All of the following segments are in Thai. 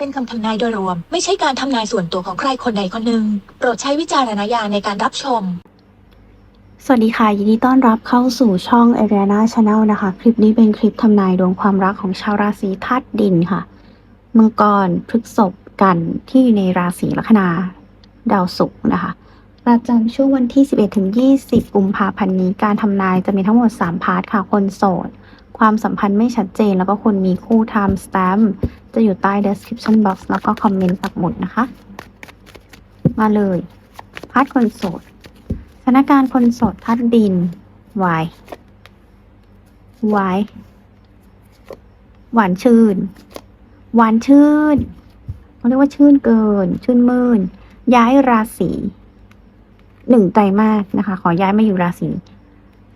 เป็นคำทำนายโดยรวม ไม่ใช่การทำนายส่วนตัวของใครคนใดคนหนึ่ง โปรดใช้วิจารณญาณในการรับชมสวัสดีค่ะ ยินดีต้อนรับเข้าสู่ช่อง a r i a n a Channel นะคะ คลิปนี้เป็นคลิปทำนายดวงความรักของชาวราศีธาตุดินค่ะ มังกรพฤกษภกันที่อยู่ในราศีลัคนาดาวศุกร์นะคะ ประจำช่วงวันที่ 11ถึง20 กุมภาพันธ์นี้ การทำนายจะมีทั้งหมด 3 พาร์ทค่ะ คนโสด ความสัมพันธ์ไม่ชัดเจน แล้วก็คนมีคู่ time stamp จะอยู่ใต้ description box แล้วก็คอมเมนต์ปักหมุดนะคะ มาเลยพาร์ทคนโสดสถานการณ์คนโสดทัดดินวายวายหวานชื่น หวานชื่นเขาเรียกว่าชื่นเกิน ชื่นมื่นย้ายราศีหนึ่งไตรมาสนะคะ ขอย้ายมาอยู่ราศี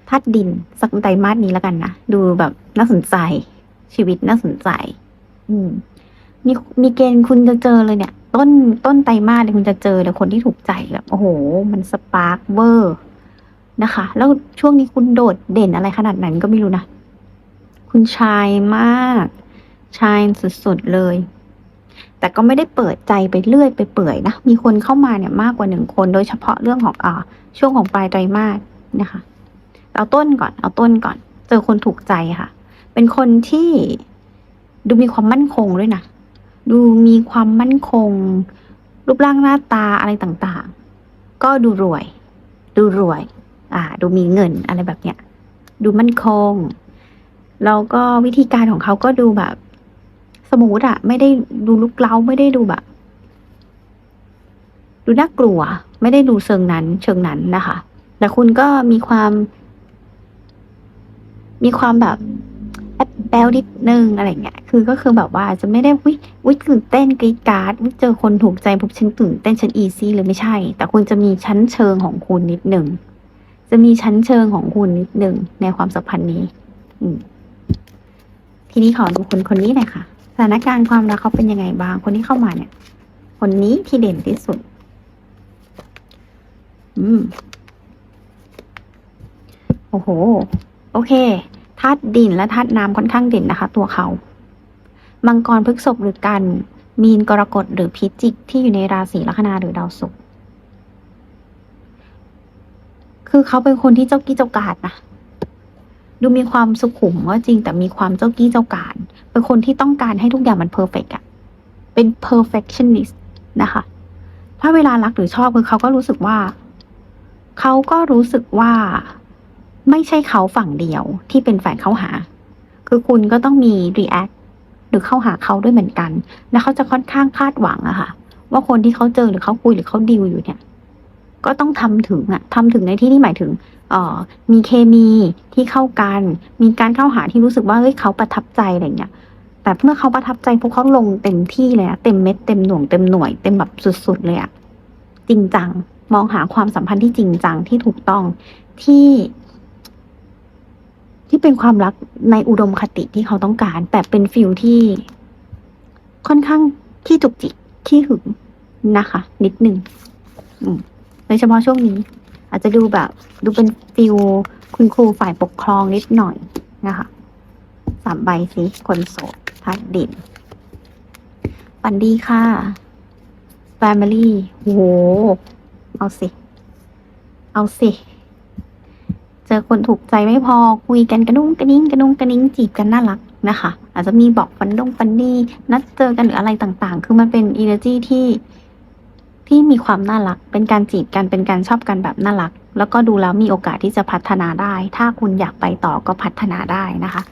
ทัดดิน สักไตรมาสนี้แล้วกันนะ ดูแบบน่าสนใจ ชีวิตน่าสนใจ อืม มีมีเกณฑ์คุณจะเจอเลยเนี่ย ต้นต้นไตรมาสเนี่ยคุณจะเจอเลยคนที่ถูกใจแบบโอ้โห มันสปาร์คเวอร์นะคะ แล้วช่วงนี้คุณโดดเด่นอะไรขนาดนั้นก็ไม่รู้นะ คุณชายมาก ชายสุดๆเลย แต่ก็ไม่ได้เปิดใจไปเรื่อยไปเปื่อยนะ มีคนเข้ามาเนี่ยมากกว่าหนึ่งคน โดยเฉพาะเรื่องของอ่าช่วงของปลายไตรมาสนะคะ เอาต้นก่อน เอาต้นก่อน เจอคนถูกใจค่ะ เป็นคนที่ดูมีความมั่นคงด้วยนะ ดูมีความมั่นคง รูปร่างหน้าตาอะไรต่างๆ ก็ดูรวย ดูรวย อ่า ดูมีเงินอะไรแบบเนี้ย ดูมั่นคง แล้วก็วิธีการของเขาก็ดูแบบ สมูทอะไม่ได้ดูลุกเล้าไม่ได้ดูแบบ ดูน่ากลัว ไม่ได้ดูเชิงนั้น เชิงนั้นนะคะ แต่คุณก็มีความ มีความแบบแอบแบลนิดนึงอะไรเงี้ย คือก็คือแบบว่าจะไม่ได้วิวิตื่นเต้นกรีดการ์ดวิเจอคนถูกใจปุ๊บฉันตื่นเต้นฉันอีซี่เลยไม่ใช่ แต่คุณจะมีชั้นเชิงของคุณนิดหนึ่ง จะมีชั้นเชิงของคุณนิดหนึ่งในความสัมพันธ์นี้ อืมทีนี้ขอดูคนคนนี้หน่อยค่ะ สถานการณ์ความรักเขาเป็นยังไงบ้าง คนที่เข้ามาเนี่ย คนนี้ที่เด่นที่สุด อืม โอ้โห โอเคธาตุดินและธาตุน้ำค่อนข้างเด่นนะคะ ตัวเขา มังกรพฤกษภหรือกัน มีนกรกฎหรือพิจิก ที่อยู่ในราศีลัคนาหรือดาวศุกร์คือเขาเป็นคนที่เจ้ากี้เจ้าการนะดูมีความสุขุมก็จริงแต่มีความเจ้ากี้เจ้าการเป็นคนที่ต้องการให้ทุกอย่างมันเพอร์เฟกอะเป็น perfectionist นะคะ ถ้าเวลารักหรือชอบคือเขาก็รู้สึกว่า เขาก็รู้สึกว่า ไม่ใช่เขาฝั่งเดียวที่เป็นฝ่ายเข้าหา คือคุณก็ต้องมี react หรือเข้าหาเขาด้วยเหมือนกัน แล้วเขาจะค่อนข้างคาดหวังอะค่ะ ว่าคนที่เขาเจอหรือเขาคุยหรือเขาดีลอยู่เนี่ย ก็ต้องทำถึงอะทำถึงในที่นี่หมายถึงเอ่อมีเคมีที่เข้ากัน มีการเข้าหาที่รู้สึกว่าเฮ้ยเขาประทับใจอะไรเงี้ยแต่เมื่อเขาประทับใจพวกเขาลงเต็มที่เลยอะเต็มเม็ดเต็มหน่วงเต็มหน่วยเต็มแบบสุด ๆ เลยอะจริงจังมองหาความสัมพันธ์ที่จริงจังที่ถูกต้องที่ ที่เป็นความรักในอุดมคติที่เขาต้องการ แต่เป็นฟิลที่ค่อนข้างขี้จุกจิกขี้หึงนะคะ นิดหนึ่งโดยเฉพาะช่วงนี้ อาจจะดูแบบ ดูเป็นฟิลคุณครูฝ่ายปกครองนิดหน่อยนะคะสามใบสิคนโสดพัดดินฝันดีค่ะ Family โห เอาสิ เอาสิ อคนถูกใจไม่พอคุยกันกระนุ้งกระนิ้งกระนุ้งกระนิ้งจีบกันน่ารักนะคะ อาจจะมีบอกฟันดงฟันนี่นัดเจอกันหรืออะไรต่างๆ คือมันเป็น energy ที่ที่มีความน่ารัก เป็นการจีบกันเป็นการชอบกันแบบน่ารัก แล้วก็ดูแล้วมีโอกาสที่จะพัฒนาได้ ถ้าคุณอยากไปต่อก็พัฒนาได้นะคะ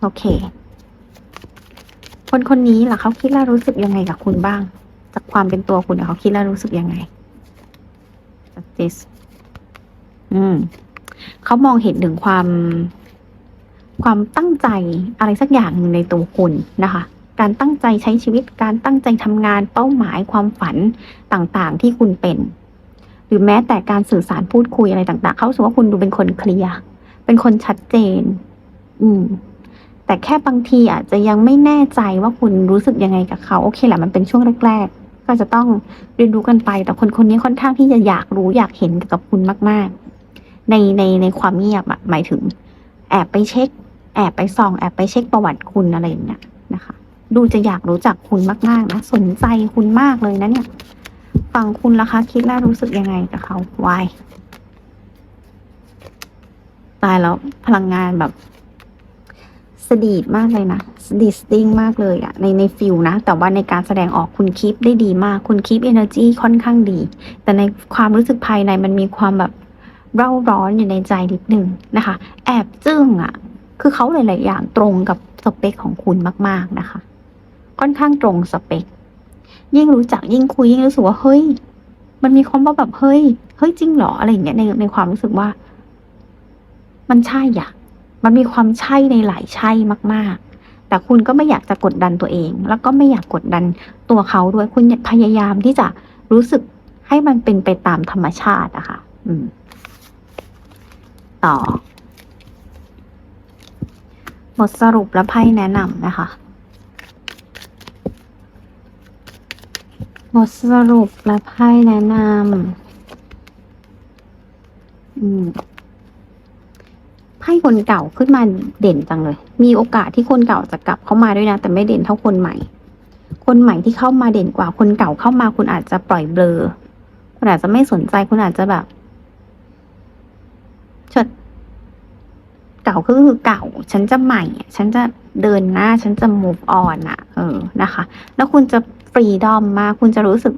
โอเค คนคนนี้ล่ะเขาคิดและรู้สึกยังไงกับคุณบ้าง จากความเป็นตัวคุณเขาคิดและรู้สึกยังไง justice อืม เขามองเห็นถึงความ ความตั้งใจอะไรสักอย่างหนึ่งในตัวคุณนะคะ การตั้งใจใช้ชีวิตการตั้งใจทำงานเป้าหมายความฝันต่างๆที่คุณเป็น หรือแม้แต่การสื่อสารพูดคุยอะไรต่าง ๆ เขารู้สึกว่าคุณดูเป็นคนเคลียร์เป็นคนชัดเจน อืม แต่แค่บางทีอาจจะยังไม่แน่ใจว่าคุณรู้สึกยังไงกับเขา โอเคแหละมันเป็นช่วงแรก ๆ ก็จะต้องเรียนรู้กันไป แต่คนคนนี้ค่อนข้างที่จะอยากรู้อยากเห็นกับคุณมาก ๆ ในในในความเงียบอะหมายถึง แอบไปเช็ค แอบไปส่อง แอบไปเช็คประวัติคุณอะไรอย่างเงี้ยนะคะ ดูจะอยากรู้จักคุณมากๆนะสนใจคุณมากเลยนะเนี่ยฟังคุณล่ะคะ คิดแล้วรู้สึกยังไงกับเขาวายตายแล้วพลังงานแบบสดีดมากเลยนะสดีสติ้งมากเลยอะในในฟิลนะ แต่ว่าในการแสดงออกคุณคีปได้ดีมาก คุณคีปเอเนอร์จีค่อนข้างดี แต่ในความรู้สึกภายในมันมีความแบบ เร่าร้อนอยู่ในใจนิดนึงนะคะ แอบจึ้งอะคือเขาหลายๆอย่างตรงกับสเปคของคุณมาก ๆนะคะ ค่อนข้างตรงสเปค ยิ่งรู้จักยิ่งคุยยิ่งรู้สึกว่าเฮ้ย มันมีความว่าแบบเฮ้ย เฮ้ยจริงเหรออะไรอย่างเงี้ยในในความรู้สึกว่า มันใช่อะมันมีความใช่ในหลายใช่มาก ๆแต่คุณก็ไม่อยากจะกดดันตัวเอง แล้วก็ไม่อยากกดดันตัวเขาด้วย คุณพยายามที่จะรู้สึกให้มันเป็นไปตามธรรมชาติอะค่ะ อืม ต่อ บทสรุปและไพ่แนะนำนะคะ บทสรุปและไพ่แนะนำอืมไพ่คนเก่าขึ้นมาเด่นจังเลย มีโอกาสที่คนเก่าจะกลับเข้ามาด้วยนะ แต่ไม่เด่นเท่าคนใหม่ คนใหม่ที่เข้ามาเด่นกว่าคนเก่าเข้ามาคุณอาจจะปล่อยเบลอคุณอาจจะไม่สนใจคุณอาจจะแบบเฉิด เก่าก็คือเก่า ฉันจะใหม่ ฉันจะเดินหน้า ฉันจะ move on อะเออนะคะ แล้วคุณจะฟรีดอมมาก คุณจะรู้สึก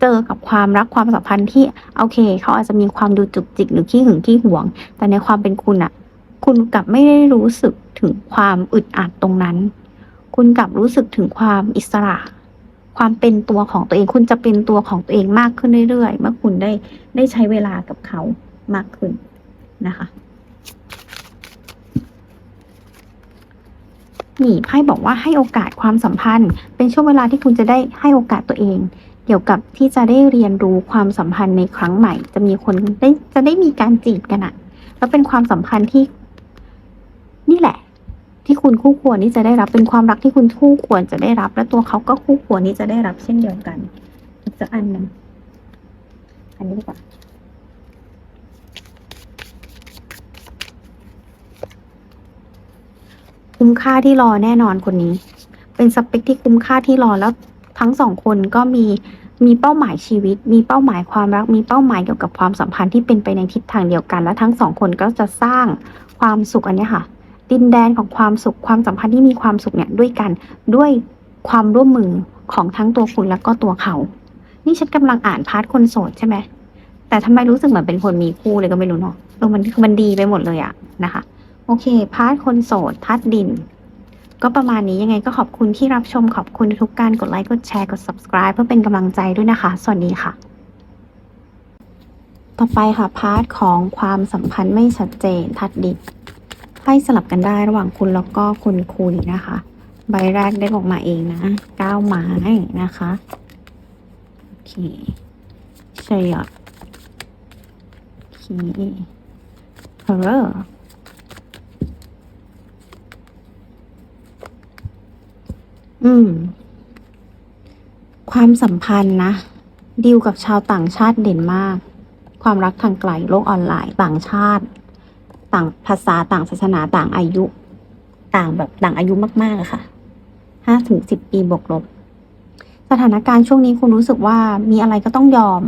เจอกับความรักความสัมพันธ์ที่โอเค เขาอาจจะมีความดูจุกจิกหรือขี้หึงขี้หวง แต่ในความเป็นคุณอะคุณกลับไม่ได้รู้สึกถึงความอึดอัดตรงนั้น คุณกลับรู้สึกถึงความอิสระ ความเป็นตัวของตัวเอง คุณจะเป็นตัวของตัวเองมากขึ้นเรื่อยๆ เมื่อคุณได้ได้ใช้เวลากับเขามากขึ้นนะคะ นี่ไพ่บอกว่าให้โอกาสความสัมพันธ์ เป็นช่วงเวลาที่คุณจะได้ให้โอกาสตัวเอง เกี่ยวกับที่จะได้เรียนรู้ความสัมพันธ์ในครั้งใหม่ จะมีคนได้จะได้มีการจีบกันอะแล้วเป็นความสัมพันธ์ที่ นี่แหละ ที่คุณคู่ควรที่จะได้รับเป็นความรักที่คุณคู่ควรจะได้รับ และตัวเขาก็คู่ควรที่จะได้รับเช่นเดียวกันอีกสักอันหนึ่งอันนี้ดีกว่า คุ้มค่าที่รอแน่นอนคนนี้ เป็นสเปคที่คุ้มค่าที่รอแล้วทั้งสองคนก็มีมีเป้าหมายชีวิต มีเป้าหมายความรัก มีเป้าหมายเกี่ยวกับความสัมพันธ์ที่เป็นไปในทิศทางเดียวกัน และทั้งสองคนก็จะสร้างความสุขอันนี้ค่ะ ดินแดนของความสุข ความสัมพันธ์ที่มีความสุขเนี่ยด้วยกัน ด้วยความร่วมมือของทั้งตัวคุณแล้วก็ตัวเขา นี่ฉันกำลังอ่านพาร์ทคนโสดใช่ไหม แต่ทำไมรู้สึกเหมือนเป็นคนมีคู่เลยก็ไม่รู้เนาะ เออมันมันดีไปหมดเลยอะนะคะ โอเค พาร์ทคนโสดทัดดิน ก็ประมาณนี้ยังไงก็ขอบคุณที่รับชมขอบคุณทุกการกดไลค์ กดแชร์ กด subscribe เพื่อเป็นกำลังใจด้วยนะคะ สวัสดีค่ะ ต่อไปค่ะ พาร์ทของความสัมพันธ์ไม่ชัดเจนทัดดินให้สลับกันได้ระหว่างคุณแล้วก็คุณคุยนะคะ ใบแรกได้ออกมาเองนะก้าไม้นะคะโอเคชยอโอเคเฮอร์ อืม ความสัมพันธ์นะดีลกับชาวต่างชาติเด่นมาก ความรักทางไกลโลกออนไลน์ต่างชาติ ต่างภาษาต่างศาสนาต่างอายุ ต่างแบบต่างอายุมากๆอะค่ะห้าถึงสิบปีบวกลบ สถานการณ์ช่วงนี้คุณรู้สึกว่ามีอะไรก็ต้องยอม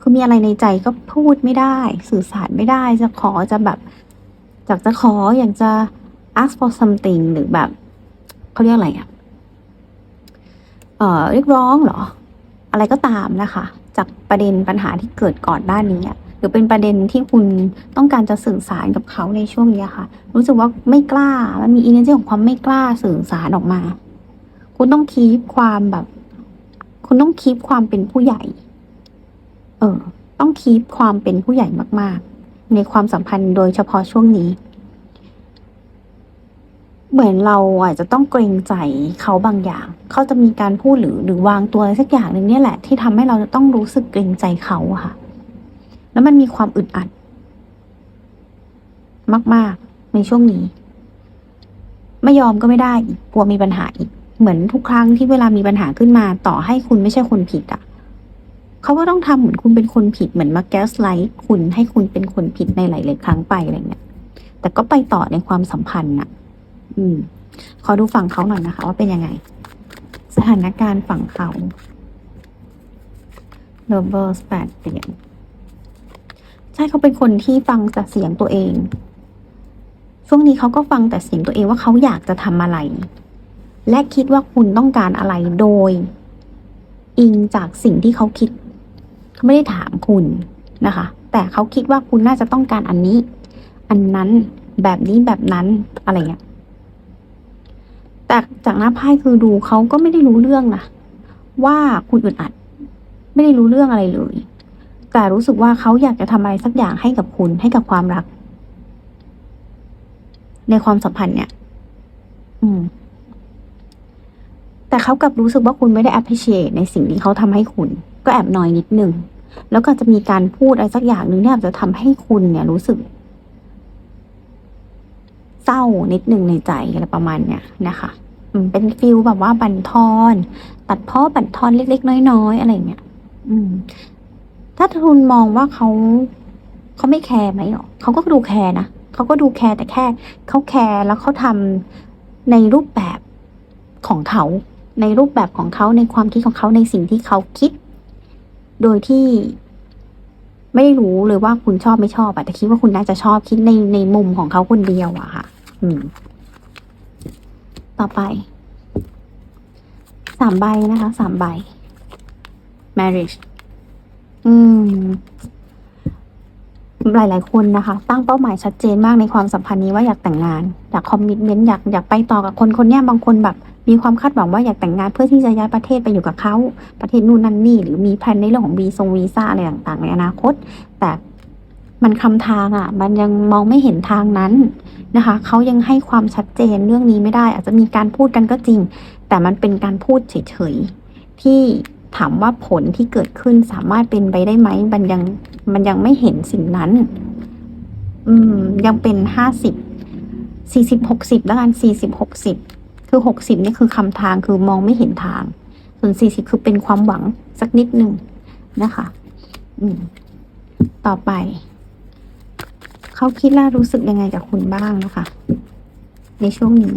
คือมีอะไรในใจก็พูดไม่ได้ สื่อสารไม่ได้ จะขอจะแบบอยากจะขออยากจะ ask for something หรือแบบเขาเรียกอะไรอะ เอ่อเรียกร้องหรอ อะไรก็ตามนะคะ จากประเด็นปัญหาที่เกิดก่อนด้านนี้หรือเป็นประเด็นที่คุณต้องการจะสื่อสารกับเขาในช่วงนี้ค่ะ รู้สึกว่าไม่กล้า มันมีอินเนอร์ของความไม่กล้าสื่อสารออกมา คุณต้องคีปความแบบ คุณต้องคีปความเป็นผู้ใหญ่ เออ ต้องคีปความเป็นผู้ใหญ่มาก ๆ ในความสัมพันธ์โดยเฉพาะช่วงนี้ เหมือนเราอาจจะต้องเกรงใจเขาบางอย่าง เขาจะมีการพูดหรือหรือวางตัวอะไรสักอย่างหนึ่งเนี่ยแหละ ที่ทำให้เราจะต้องรู้สึกเกรงใจเขาค่ะ แล้วมันมีความอึดอัด มาก ๆ ในช่วงนี้ ไม่ยอมก็ไม่ได้อีกกลัวมีปัญหาอีก เหมือนทุกครั้งที่เวลามีปัญหาขึ้นมา ต่อให้คุณไม่ใช่คนผิดอะเขาก็ต้องทำเหมือนคุณเป็นคนผิดเหมือนมาแกสไลท์คุณให้คุณเป็นคนผิดในหลาย ๆ ครั้งไปอะไรเงี้ย แต่ก็ไปต่อในความสัมพันธ์น่ะ อืม ขอดูฝั่งเขาหน่อยนะคะ ว่าเป็นยังไง สถานการณ์ฝั่งเขาโ o เบิร์สแปดเปลี่ยนใช่เขาเป็นคนที่ฟังแต่เสียงตัวเอง ช่วงนี้เขาก็ฟังแต่เสียงตัวเองว่าเขาอยากจะทำอะไร และคิดว่าคุณต้องการอะไรโดย อิงจากสิ่งที่เขาคิดเขาไม่ได้ถามคุณนะคะ แต่เขาคิดว่าคุณน่าจะต้องการอันนี้ อันนั้นแบบนี้แบบนั้นอะไรเงี้ย แต่จากหน้าไพ่คือดูเขาก็ไม่ได้รู้เรื่องนะว่าคุณอึดอัด ไม่ได้รู้เรื่องอะไรเลย แต่รู้สึกว่าเขาอยากจะทำอะไรสักอย่างให้กับคุณให้กับความรัก ในความสัมพันธ์เนี่ย อืม แต่เขากลับรู้สึกว่าคุณไม่ได้ appreciate ในสิ่งที่เขาทำให้คุณ ก็แอบหน่อยนิดนึง แล้วก็จะมีการพูดอะไรสักอย่างหนึ่งที่อาจจะทำให้คุณเนี่ยรู้สึก เศร้านิดหนึ่งในใจอะไรประมาณเนี้ยนะคะเป็นฟิลแบบว่าบั่นทอน ตัดเพ้อบั่นทอนเล็กๆ น้อยๆ อะไรเงี้ยอืม ถ้าทุนมองว่าเขาเขาไม่แคร์ไหมหรอเขาก็ดูแคร์นะเขาก็ดูแคร์แต่แค่เขาแคร์แล้วเขาทำในรูปแบบของเขา ในรูปแบบของเขาในความคิดของเขาในสิ่งที่เขาคิด โดยที่ไม่ได้รู้เลยว่าคุณชอบไม่ชอบอะแต่คิดว่าคุณน่าจะชอบคิดในในมุมของเขาคนเดียวอะค่ะ อืม ต่อไป สามใบนะคะ สามใบ marriage อืม หลายๆคนนะคะ ตั้งเป้าหมายชัดเจนมากในความสัมพันธ์นี้ว่าอยากแต่งงาน อยากคอมมิ t เมนต์อยากอยากไปต่อกับคนคนเนี้ยบางคนแบบ มีความคาดหวังว่าอยากแต่งงานเพื่อที่จะย้ายประเทศไปอยู่กับเขา ประเทศนู่นนั่นนี่ หรือมีแผนในเรื่องของวีซงวีซ่าอะไรต่างๆในอนาคต แต่ มันคำทางอะ มันยังมองไม่เห็นทางนั้นนะคะเขายังให้ความชัดเจนเรื่องนี้ไม่ได้ อาจจะมีการพูดกันก็จริง แต่มันเป็นการพูดเฉยๆที่ถามว่าผลที่เกิดขึ้นสามารถเป็นไปได้ไหมมันยังมันยังไม่เห็นสิ่งนั้น อืม ยังเป็นห้าสิบสี่สิบหกสิบแล้วกันสี่สิบหกสิบคือหกสิบนี่คือคำทางคือมองไม่เห็นทาง ส่วนสี่สิบคือเป็นความหวังสักนิดหนึ่งนะคะ อืม ต่อไป เขาคิดและรู้สึกยังไงกับคุณบ้างนะคะ ในช่วงนี้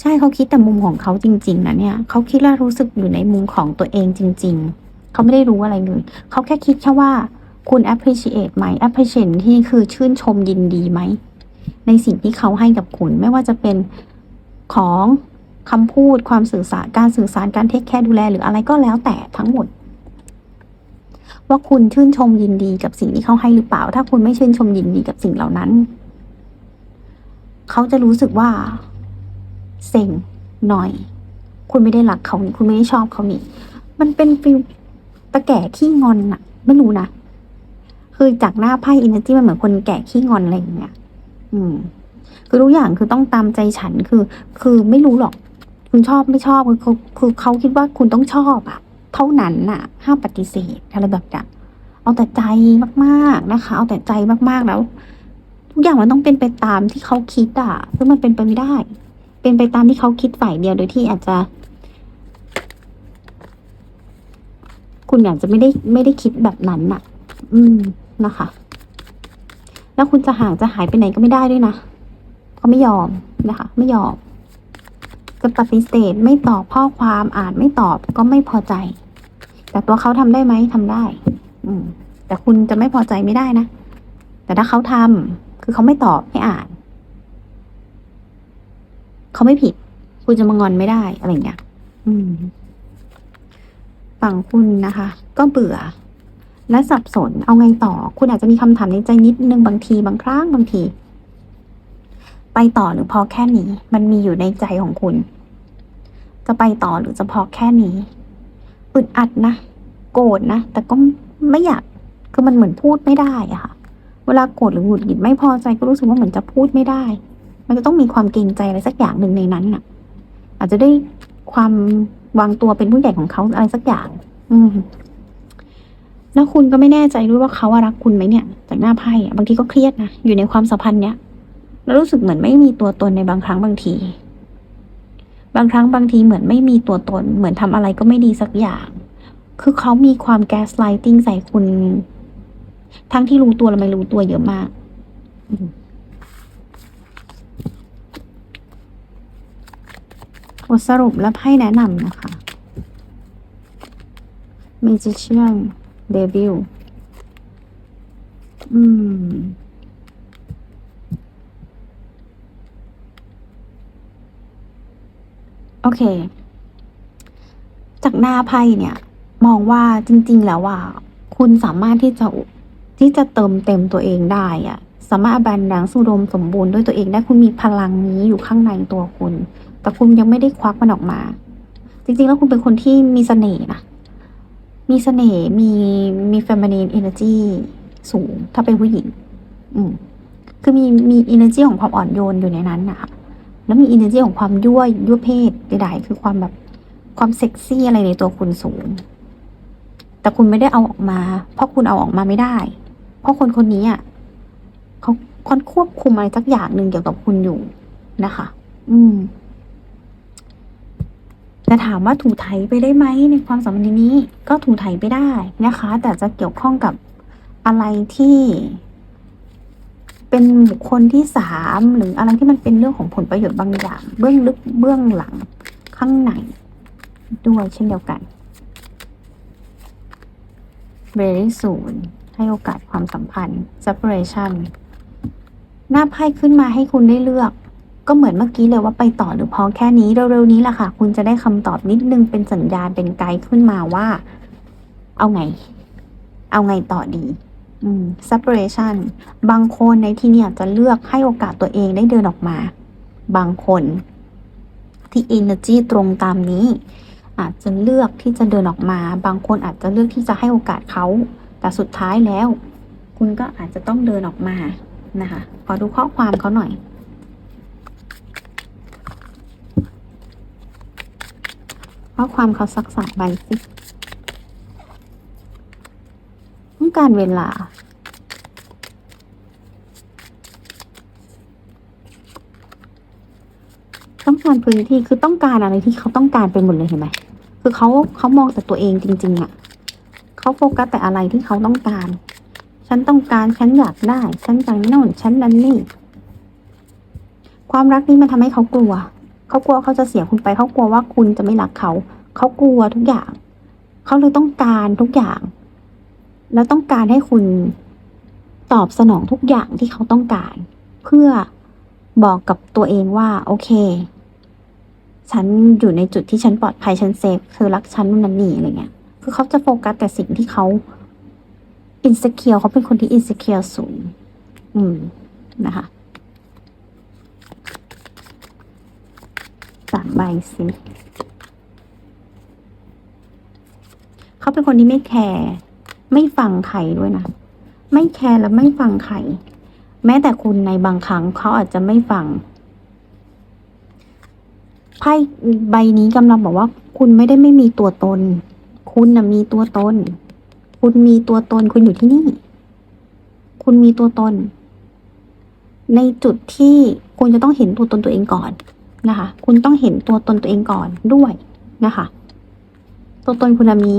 ใช่เขาคิดแต่มุมของเขาจริง ๆนะเนี่ยเขาคิดและรู้สึกอยู่ในมุมของตัวเองจริง ๆ เขาไม่ได้รู้อะไรเลยเขาแค่คิดแค่ว่าคุณ appreciate ไหม appreciate ที่คือชื่นชมยินดีไหม ในสิ่งที่เขาให้กับคุณ ไม่ว่าจะเป็นของคำพูดความสื่อสารการสื่อสารการเทคแคร์ดูแลหรืออะไรก็แล้วแต่ทั้งหมด ว่าคุณชื่นชมยินดีกับสิ่งที่เขาให้หรือเปล่า ถ้าคุณไม่ชื่นชมยินดีกับสิ่งเหล่านั้น เขาจะรู้สึกว่า เซ็งหน่อย คุณไม่ได้รักเขานี่คุณไม่ได้ชอบเขานี่มันเป็นฟิลตะแก่ขี้งอนอะไม่รู้นะคือจากหน้าไพ่อินเนอร์จีมันเหมือนคนแก่ขี้งอนอะไรอย่างเงี้ยอืม คือทุกอย่างคือต้องตามใจฉันคือ คือไม่รู้หรอก คุณชอบไม่ชอบคือเขาคือเขาคิดว่าคุณต้องชอบอะ เท่านั้นน่ะ ห้ามปฏิเสธอะไรแบบนี้ยเอาแต่ใจมากๆนะคะ เอาแต่ใจมากๆแล้ว ทุกอย่างมันต้องเป็นไปตามที่เขาคิดอะซึ่งมันเป็นไปไม่ได้ เป็นไปตามที่เขาคิดฝ่ายเดียวโดยที่อาจจะ คุณอาจจะไม่ได้ไม่ได้คิดแบบนั้นน่ะ อืมนะคะ แล้วคุณจะห่างจะหายไปไหนก็ไม่ได้ด้วยนะเขาไม่ยอมนะคะ ไม่ยอมจะปฏิเสธไม่ตอบข้อความอ่านไม่ตอบก็ไม่พอใจ แต่ตัวเขาทำได้ไหมทำได้ อืม แต่คุณจะไม่พอใจไม่ได้นะ แต่ถ้าเขาทำคือเขาไม่ตอบไม่อ่าน เขาไม่ผิด คุณจะมางอนไม่ได้อะไรอย่างเงี้ยอืม ฝั่งคุณนะคะ ก็เบื่อ และสับสนเอาไงต่อ คุณอาจจะมีคำถามในใจนิดนึงบางทีบางครั้งบางที ไปต่อหรือพอแค่นี้ มันมีอยู่ในใจของคุณ จะไปต่อหรือจะพอแค่นี้ อึดอัดนะโกรธนะ แต่ก็ไม่อยากคือมันเหมือนพูดไม่ได้อะค่ะ เวลาโกรธหรือหงุดหงิดไม่พอใจก็รู้สึกว่าเหมือนจะพูดไม่ได้ มันจะต้องมีความเกรงใจอะไรสักอย่างหนึ่งในนั้นน่ะ อาจจะได้ความวางตัวเป็นผู้ใหญ่ของเขาอะไรสักอย่าง อืมแล้วคุณก็ไม่แน่ใจด้วยว่าเขารักคุณไหมเนี่ย จากหน้าไพ่บางทีก็เครียดนะอยู่ในความสัมพันธ์เนี้ยแล้วรู้สึกเหมือนไม่มีตัวตนในบางครั้งบางที บางครั้งบางทีเหมือนไม่มีตัวตน เหมือนทำอะไรก็ไม่ดีสักอย่าง คือเขามีความแก๊สไลติงใส่คุณ ทั้งที่รู้ตัวและไม่รู้ตัวเยอะมากบทสรุปและให้แนะนำนะคะ Magician Devil อืม โอเค จากหน้าไพ่เนี่ย มองว่าจริง ๆ แล้วว่าคุณสามารถที่จะที่จะเติมเต็มตัวเองได้อะสามารถแบนแรงสุดมสมบูรณ์ด้วยตัวเองได้คุณมีพลังนี้อยู่ข้างในตัวคุณ แต่คุณยังไม่ได้ควักมันออกมา จริง ๆ แล้วคุณเป็นคนที่มีเสน่ห์นะมีเสน่ห์มีมี feminine energy สูง ถ้าเป็นผู้หญิง อืมคือมีมี energy ของความอ่อนโยนอยู่ในนั้นนะคะ แล้วมี energy ของความยั่วยั่วเพศใดๆคือความแบบความเซ็กซี่อะไรในตัวคุณสูง แต่คุณไม่ได้เอาออกมา เพราะคุณเอาออกมาไม่ได้ เพราะคนคนนี้อะเขาคอนควบคุมอะไรสักอย่างหนึ่งเกี่ยวกับคุณอยู่นะคะ อืมแต่ถามว่าถูไถไปได้ไหมในความสัมพันธ์นี้ ก็ถูไถไปได้นะคะ แต่จะเกี่ยวข้องกับอะไรที่ เป็นบุคคลที่สามหรืออะไรที่มันเป็นเรื่องของผลประโยชน์บางอย่าง เบื้องลึกเบื้องหลังข้างในด้วยเช่นเดียวกัน very soon ให้โอกาสความสัมพันธ์ separation หน้าไพ่ขึ้นมาให้คุณได้เลือก ก็เหมือนเมื่อกี้เลยว่าไปต่อหรือพอแค่นี้เร็วๆนี้แหละค่ะ คุณจะได้คำตอบนิดนึงเป็นสัญญาณเป็นไกด์ขึ้นมาว่า เอาไง เอาไงต่อดี separation บางคนในที่นี่ยจะเลือกให้โอกาสตัวเองได้เดินออกมา บางคนที่ energy ตรงตามนี้ อาจจะเลือกที่จะเดินออกมา บางคนอาจจะเลือกที่จะให้โอกาสเขา แต่สุดท้ายแล้ว คุณก็อาจจะต้องเดินออกมานะคะ ขอดูข้อความเขาหน่อย ข้อความเขาสักสามใบสิ ต้องการเวลา ต้องการพื้นที่คือต้องการอะไรที่เขาต้องการไปหมดเลยเห็นไหมคือเขาเขามองแต่ตัวเองจริง ๆอะเขาโฟกัสแต่อะไรที่เขาต้องการ ฉันต้องการฉันอยากได้ ฉันจังโน่นฉันนั่นนี่ ความรักนี้มันทำให้เขากลัว เขากลัวเขาจะเสียคุณไป เขากลัวว่าคุณจะไม่รักเขา เขากลัวทุกอย่าง เขาเลยต้องการทุกอย่าง แล้วต้องการให้คุณตอบสนองทุกอย่างที่เขาต้องการ เพื่อบอกกับตัวเองว่า โอเค ฉันอยู่ในจุดที่ฉันปลอดภัยฉันเซฟเธอรักฉันนู่นนั่นนี่อะไรเงี้ยคือเขาจะโฟกัสแต่สิ่งที่เขาอินส c u r e เขาเป็นคนที่อินส c u r e สูง อืมนะคะสามใบสิเขาเป็นคนที่ไม่แคร์ ไม่ฟังใครด้วยนะ ไม่แคร์และไม่ฟังใคร แม้แต่คุณในบางครั้งเขาอาจจะไม่ฟัง ไพ่ใบนี้กำลังบอกว่า คุณไม่ได้ไม่มีตัวตน คุณนะมีตัวตน คุณมีตัวตน คุณอยู่ที่นี่ คุณมีตัวตน ในจุดที่คุณจะต้องเห็นตัวตนตัวเองก่อนนะคะ คุณต้องเห็นตัวตนตัวเองก่อนด้วยนะคะ ตัวตนคุณมี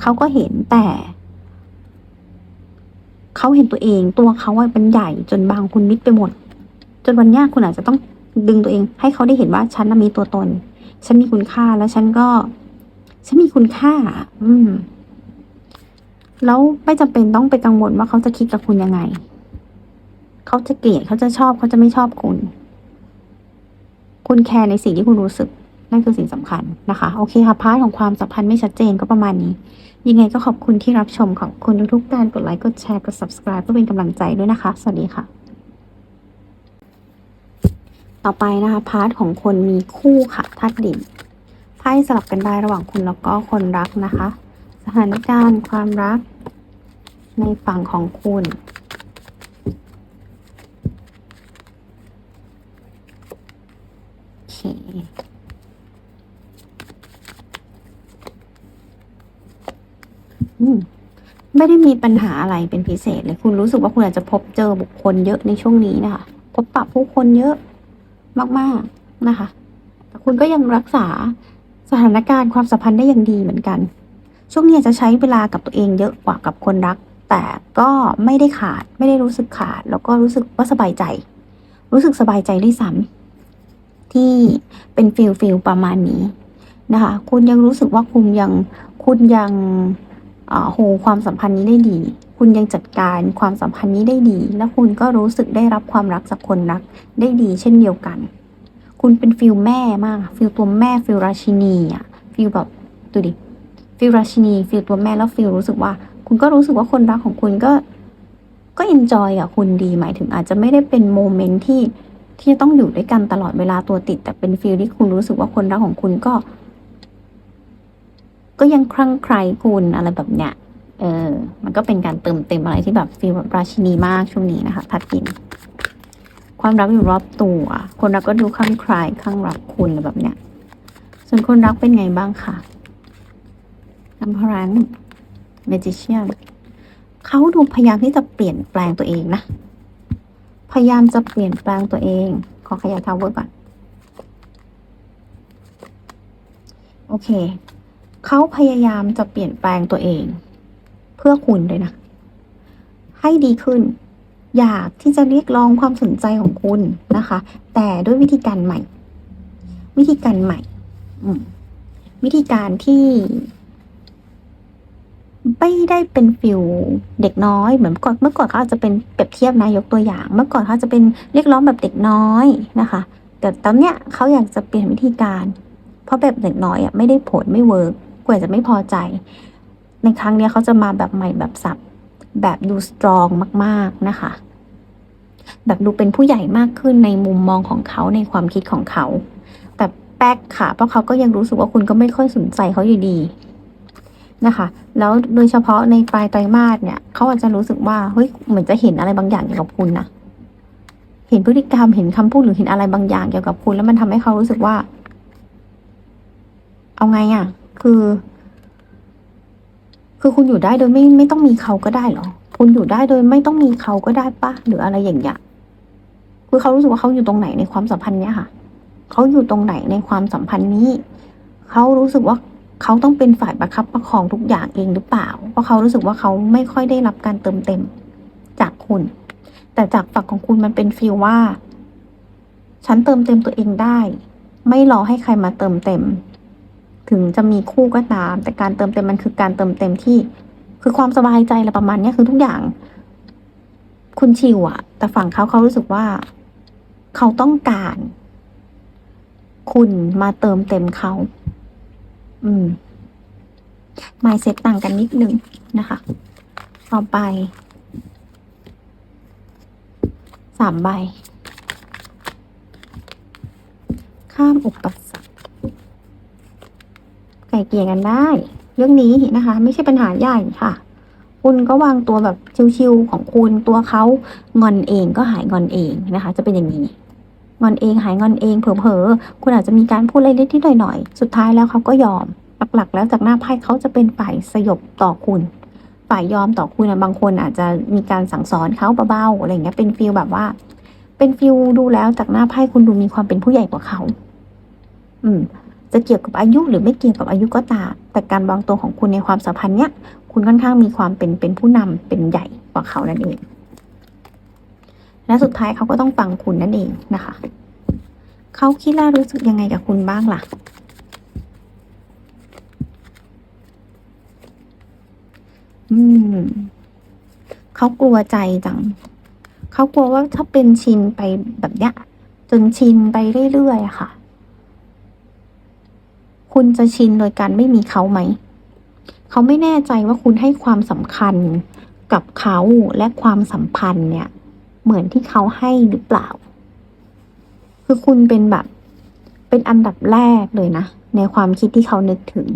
เขาก็เห็นแต่ เขาเห็นตัวเองตัวเขาอะเป็นใหญ่จนบางคุณมิดไปหมด จนวันนี้คุณอาจจะต้องดึงตัวเอง ให้เขาได้เห็นว่าฉันมีตัวตน ฉันมีคุณค่าแล้วฉันก็ ฉันมีคุณค่า อืม แล้วไม่จำเป็นต้องไปกังวลว่าเขาจะคิดกับคุณยังไง เขาจะเกลียดเขาจะชอบเขาจะไม่ชอบคุณ คุณแคร์ในสิ่งที่คุณรู้สึก นั่นคือสิ่งสำคัญนะคะ โอเคค่ะ พาร์ทของความสัมพันธ์ไม่ชัดเจนก็ประมาณนี้ ยังไงก็ขอบคุณที่รับชมขอบคุณทุกๆการกดไลค์กดแชร์กด subscribe เพื่อเป็นกำลังใจด้วยนะคะ สวัสดีค่ะ ต่อไปนะคะพาร์ทของคนมีคู่ค่ะธาตุดินไพ่สลับกันได้ระหว่างคุณแล้วก็คนรักนะคะ สถานการณ์ความรัก ในฝั่งของคุณโอเค อืม ไม่ได้มีปัญหาอะไรเป็นพิเศษเลย คุณรู้สึกว่าคุณอาจจะพบเจอบุคคลเยอะในช่วงนี้นะคะ พบปะผู้คนเยอะมากๆนะคะ แต่คุณก็ยังรักษาสถานการณ์ความสัมพันธ์ได้อย่างดีเหมือนกัน ช่วงนี้จะใช้เวลากับตัวเองเยอะกว่ากับคนรัก แต่ก็ไม่ได้ขาดไม่ได้รู้สึกขาด แล้วก็รู้สึกว่าสบายใจ รู้สึกสบายใจได้วยซ้ำที่เป็นฟิลฟิลประมาณนี้นะคะ คุณยังรู้สึกว่าคุณยังคุณยัง โฮความสัมพันธ์นี้ได้ดี คุณยังจัดการความสัมพันธ์นี้ได้ดี แล้วคุณก็รู้สึกได้รับความรักจากคนรักได้ดีเช่นเดียวกัน คุณเป็นฟิลแม่มากฟิลตัวแม่ฟิลราชินีอะฟิลแบบดูดิฟิลราชินีฟิลตัวแม่แล้วฟิลรู้สึกว่า คุณก็รู้สึกว่าคนรักของคุณก็ก็เอนจอยกับคุณดีหมายถึงอาจจะไม่ได้เป็นโมเมนต์ที่ที่จะต้องอยู่ด้วยกันตลอดเวลาตัวติด แต่เป็นฟีลที่คุณรู้สึกว่าคนรักของคุณก็ ก็ยังคลั่งไคล้คุณอะไรแบบเนี้ยเออ มันก็เป็นการเติมเต็มอะไรที่แบบฟีลแบบราชินีมากช่วงนี้นะคะทัดกิน ความรักอยู่รอบตัว คนรักก็ดูคลั่งไคล้คลั่งรักคุณอะไรแบบเนี้ย ส่วนคนรักเป็นไงบ้างคะอัมพรันเมจิเชียนเขาดูพยายามที่จะเปลี่ยนแปลงตัวเองนะ พยายามจะเปลี่ยนแปลงตัวเอง ขอขยายทาวเวอร์ก่อน โอเค เขาพยายามจะเปลี่ยนแปลงตัวเอง เพื่อคุณเลยนะ ให้ดีขึ้น อยากที่จะเรียกร้องความสนใจของคุณนะคะ แต่ด้วยวิธีการใหม่ วิธีการใหม่วิธีการที่ไม่ได้เป็นฟิลเด็กน้อยเหมือนก่อนเมื่อก่อนเขาอาจจะเป็นเปรียบเทียบนะยกตัวอย่าง เมื่อก่อนเขาจะเป็นเรียกร้องแบบเด็กน้อยนะคะ แต่ตอนเนี้ยเขาอยากจะเปลี่ยนวิธีการ เพราะแบบเด็กน้อยอะไม่ได้ผลไม่เวิร์ก กว่าจะไม่พอใจ ในครั้งนี้เขาจะมาแบบใหม่แบบสับ แบบดูสตรองมาก ๆนะคะ แบบดูเป็นผู้ใหญ่มากขึ้นในมุมมองของเขาในความคิดของเขา แต่แป๊กค่ะ เพราะเขาก็ยังรู้สึกว่าคุณก็ไม่ค่อยสนใจเขาอยู่ดีนะคะ แล้วโดยเฉพาะในปลายไตรมาสเนี่ยเขาอาจจะรู้สึกว่าเฮ้ยเหมือนจะเห็นอะไรบางอย่างเกี่ยวกับคุณนะเห็นพฤติกรรมเห็นคำพูดหรือเห็นอะไรบางอย่างเกี่ยวกับคุณ แล้วมันทำให้เขารู้สึกว่า เอาไงอะ่ะ คือ คือคุณอยู่ได้โดยไม่ไม่ต้องมีเขาก็ได้เหรอ คุณอยู่ได้โดยไม่ต้องมีเขาก็ได้ปะหรืออะไรอย่างเงี้ยคือเขารู้สึกว่าเขาอยู่ตรงไหนในความสัมพันธ์เนี้ยค่ะ เขาอยู่ตรงไหนในความสัมพันธ์นี้ เขารู้สึกว่าเขาต้องเป็นฝ่ายประคับประคองทุกอย่างเองหรือเปล่า เพราะเขารู้สึกว่าเขาไม่ค่อยได้รับการเติมเต็มจากคุณ แต่จากฝั่งของคุณมันเป็นฟีลว่า ฉันเติมเต็มตัวเองได้ ไม่รอให้ใครมาเติมเต็ม ถึงจะมีคู่ก็ตาม แต่การเติมเต็มมันคือการเติมเต็มที่ คือความสบายใจอะไรประมาณนี้คือทุกอย่าง คุณชิวอะแต่ฝั่งเขาเขารู้สึกว่า เขาต้องการ คุณมาเติมเต็มเขา อืม m i n d เซตต่างกันนิดนึงนะคะ ต่อไป สามใบ ข้ามอุปสรรค ไก่เกลี่ยกันได้ เรื่องนี้นะคะ ไม่ใช่ปัญหาใหญ่ค่ะ คุณก็วางตัวแบบชิวๆของคุณตัวเขางอนเองก็หายงอนเองนะคะ จะเป็นอย่างนี้งอนเองหายงอนเองเผลอๆคุณอาจจะมีการพูดอะไรนิดๆหน่อยๆสุดท้ายแล้วเขาก็ยอม หลักๆ แล้วจากหน้าไพ่เขาจะเป็นฝ่ายสยบต่อคุณ ฝ่ายยอมต่อคุณนะบางคนอาจจะมีการสั่งสอนเขาเบาๆอะไรเงี้ยเป็นฟีลแบบว่า เป็นฟีลดูแล้วจากหน้าไพ่คุณดูมีความเป็นผู้ใหญ่กว่าเขา อืม จะเกี่ยวกับอายุหรือไม่เกี่ยวกับอายุก็ตาม แต่การวางตัวของคุณในความสัมพันธ์เนี้ย คุณค่อนข้างมีความเป็นเป็นผู้นำเป็นใหญ่กว่าเขานั่นเอง และสุดท้ายเขาก็ต้องฟังคุณนั่นเองนะคะ เขาคิดและรู้สึกยังไงกับคุณบ้างล่ะ อืม เขากลัวใจจัง เขากลัวว่าถ้าเป็นชินไปแบบเนี้ยจนชินไปเรื่อยๆค่ะ คุณจะชินโดยการไม่มีเขาไหม เขาไม่แน่ใจว่าคุณให้ความสำคัญกับเขาและความสัมพันธ์เนี่ย เหมือนที่เขาให้หรือเปล่า คือคุณเป็นแบบ เป็นอันดับแรกเลยนะ ในความคิดที่เขานึกถึง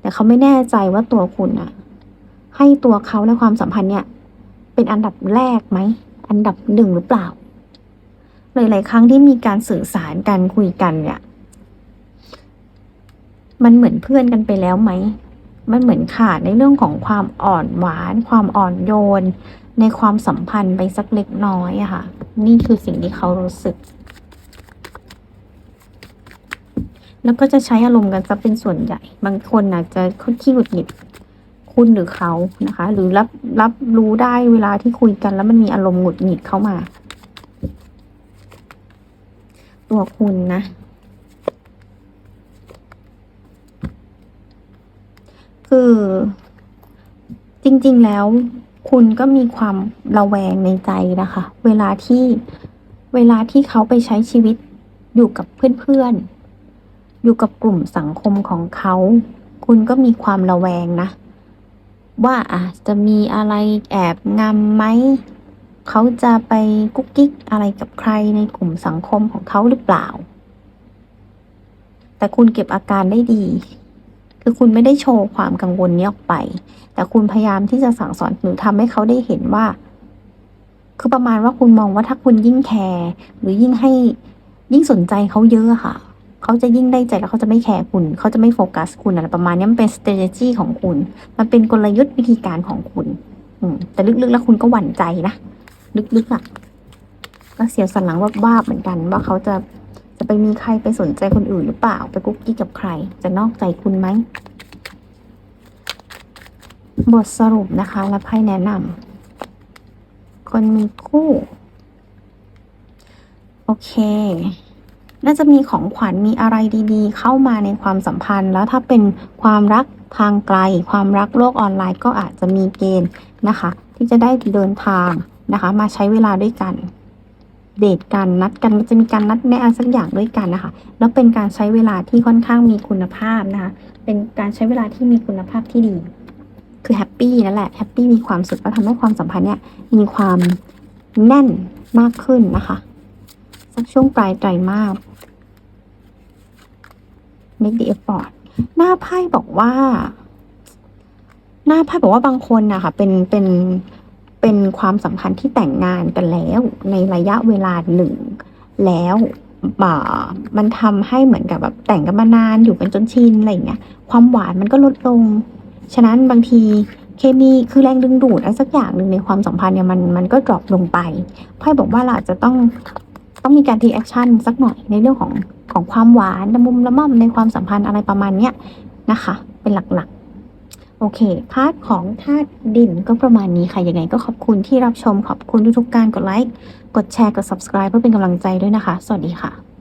แต่เขาไม่แน่ใจว่าตัวคุณอะให้ตัวเขาในความสัมพันธ์เนี่ย เป็นอันดับแรกไหม อันดับหนึ่งหรือเปล่าหลายๆครั้งที่มีการสื่อสารกันคุยกันเนี่ย มันเหมือนเพื่อนกันไปแล้วไหม มันเหมือนขาดในเรื่องของความอ่อนหวาน ความอ่อนโยน ในความสัมพันธ์ไปสักเล็กน้อยอะค่ะ นี่คือสิ่งที่เขารู้สึก แล้วก็จะใช้อารมณ์กันซะเป็นส่วนใหญ่ บางคนอาจจะขี้หงุดหงิดคุณหรือเขานะคะ หรือรับรับรู้ได้เวลาที่คุยกัน แล้วมันมีอารมณ์หงุดหงิดเข้ามา ตัวคุณนะ คือจริง ๆ แล้วคุณก็มีความระแวงในใจนะคะ เวลาที่เวลาที่เขาไปใช้ชีวิตอยู่กับเพื่อนๆ อยู่กับกลุ่มสังคมของเขา คุณก็มีความระแวงนะ ว่าอะจะมีอะไรแอบงำไหม เขาจะไปกุ๊กกิ๊กอะไรกับใครในกลุ่มสังคมของเขาหรือเปล่า แต่คุณเก็บอาการได้ดี คือคุณไม่ได้โชว์ความกังวลนี้ออกไป แต่คุณพยายามที่จะสั่งสอนหรือทำให้เขาได้เห็นว่า คือประมาณว่าคุณมองว่าถ้าคุณยิ่งแคร์หรือยิ่งให้ยิ่งสนใจเขาเยอะค่ะ เขาจะยิ่งได้ใจแล้วเขาจะไม่แคร์คุณ เขาจะไม่โฟกัสคุณอะไรประมาณนี้มันเป็น strategy ของคุณ มันเป็นกลยุทธ์วิธีการของคุณ อืมแต่ลึกๆแล้วคุณก็หวั่นใจนะ ลึกๆอะ่ะก็เสียวสันหลังว่าบๆเหมือนกันว่าเขาจะ จะไปมีใครไปสนใจคนอื่นหรือเปล่า ไปกุ๊กกิ๊กกับใคร จะนอกใจคุณไหม บทสรุปนะคะ และไพ่แนะนำคนมีคู่ โอเค น่าจะมีของขวัญมีอะไรดีๆ เข้ามาในความสัมพันธ์ แล้วถ้าเป็นความรักทางไกล ความรักโลกออนไลน์ก็อาจจะมีเกณฑ์นะคะ ที่จะได้เดินทางนะคะ มาใช้เวลาด้วยกัน เดทกันนัดกันมันจะมีการนัดแนะอะสักอย่างด้วยกันนะคะ แล้วเป็นการใช้เวลาที่ค่อนข้างมีคุณภาพนะคะ เป็นการใช้เวลาที่มีคุณภาพที่ดี คือแฮปปี้นั่นแหละแฮปปี้มีความสุขแล้วทำให้ความสัมพันธ์เนี่ยมีความแน่นมากขึ้นนะคะ สักช่วงปลายไตรมาส make the effort หน้าไพ่บอกว่า หน้าไพ่บอกว่าบางคนนะคะเป็นเป็น เป็นความสัมพันธ์ที่แต่งงานกันแล้ว ในระยะเวลาหนึ่ง แล้วบ่มันทำให้เหมือนกับแบบแต่งกันมานานอยู่กันจนชินอะไรอย่างเงี้ยความหวานมันก็ลดลง ฉะนั้นบางทีเคมีคือแรงดึงดูดอะไรสักอย่างหนึ่งในความสัมพันธ์เนี่ยมันมันก็ดรอปลงไปไพ่บอกว่าเราอาจจะต้องต้องมีการทีแอคชั่นสักหน่อยในเรื่องของของความหวานละมุมละม่อมในความสัมพันธ์อะไรประมาณเนี้ยนะคะ เป็นหลักๆ โอเค พาร์ทของธาตุดินก็ประมาณนี้ค่ะ ยังไงก็ขอบคุณที่รับชม ขอบคุณทุกๆการกดไลค์ กดแชร์ กด subscribe เพื่อเป็นกำลังใจด้วยนะคะ สวัสดีค่ะ